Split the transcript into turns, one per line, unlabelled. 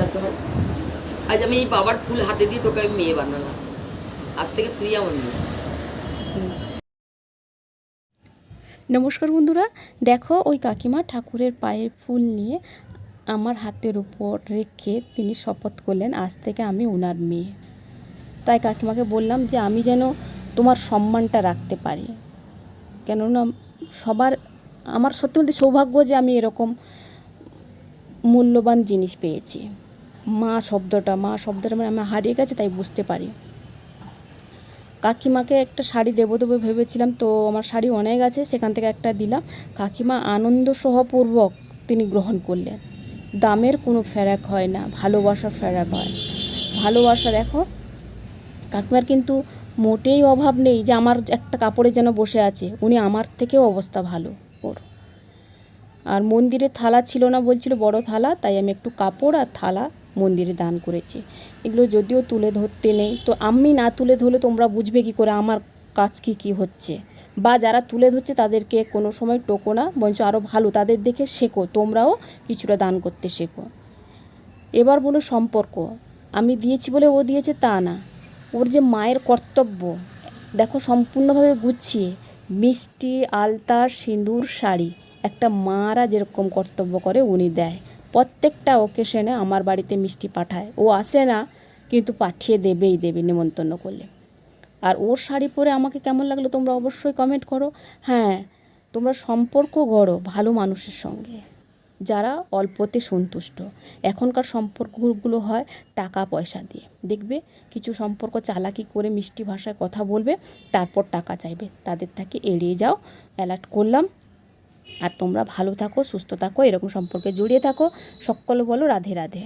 সিদ্ধান্ত হয় আজ আমি এই বাবার ফুল হাতে দিয়ে তোকে আমি মেয়ে বানালাম আজ থেকে তুই আমার মেয়ে
নমস্কার বন্ধুরা দেখো ওই কাকিমা ঠাকুরের পায়ের ফুল নিয়ে আমার হাতের উপর রেখে তিনি শপথ করলেন আজ থেকে আমি ওনার মেয়ে তাই কাকিমাকে বললাম যে আমি যেন তোমার সম্মানটা রাখতে পারি কেননা সবার আমার সত্যি বলতে সৌভাগ্য যে আমি এরকম মূল্যবান জিনিস পেয়েছি মা শব্দটা মা শব্দটা মানে আমার হারিয়ে গেছে তাই বুঝতে পারি। কাকিমাকে একটা শাড়ি দেবো দেবো ভেবেছিলাম, তো আমার শাড়ি অনেক আছে, সেখান থেকে একটা দিলাম। কাকিমা আনন্দ সহপূর্বক তিনি গ্রহণ করলেন। দামের কোনো ফেরাক হয় না, ভালোবাসার ফেরাক হয়। ভালোবাসা দেখো, কাকিমার কিন্তু মোটেই অভাব নেই যে আমার একটা কাপড়ে যেন বসে আছে, উনি আমার থেকেও অবস্থা ভালো ওর। আর মন্দিরে থালা ছিল না বলছিল বড় থালা, তাই আমি একটু কাপড় আর থালা মন্দিরে দান করেছে। এগুলো যদিও তুলে ধরতে নেই, তো আমি না তুলে ধরলে তোমরা বুঝবে কি করে আমার কাজ কি কি হচ্ছে? বা যারা তুলে ধরছে তাদেরকে কোনো সময় টোকো না, বরঞ্চ আরও ভালো তাদের দেখে শেখো, তোমরাও কিছুটা দান করতে শেখো। এবার বলো সম্পর্ক। আমি দিয়েছি বলে ও দিয়েছে তা না। ওর যে মায়ের কর্তব্য, দেখো সম্পূর্ণভাবে গুছিয়ে, মিষ্টি আলতা সিঁদুর, শাড়ি, একটা মারা যেরকম কর্তব্য করে উনি দেয়। প্রত্যেকটা ওকেশনে আমার বাড়িতে মিষ্টি পাঠায়। ও আসে না, কিন্তু পাঠিয়ে দেবেই, দেবে নেমন্তন্ন করলে। আর ওর শাড়ি পরে আমাকে কেমন লাগল তোমরা অবশ্যই কমেন্ট করো। হ্যাঁ তোমরা সম্পর্ক গড়ো ভালো মানুষের সঙ্গে। যারা অল্পতে সন্তুষ্ট। এখনকার সম্পর্কগুলো হয় টাকা পয়সা দিয়ে। দেখবে কিছু সম্পর্ক চালাকি করে মিষ্টি ভাষায় কথা বলবে, তারপর টাকা চাইবে। তাদের থেকে এড়িয়ে যাও অ্যালার্ট করলাম। আর তোমরা ভালো থাকো সুস্থ থাকো এরকম সম্পর্কে জড়িয়ে থাকো। সকল বলো রাধে রাধে।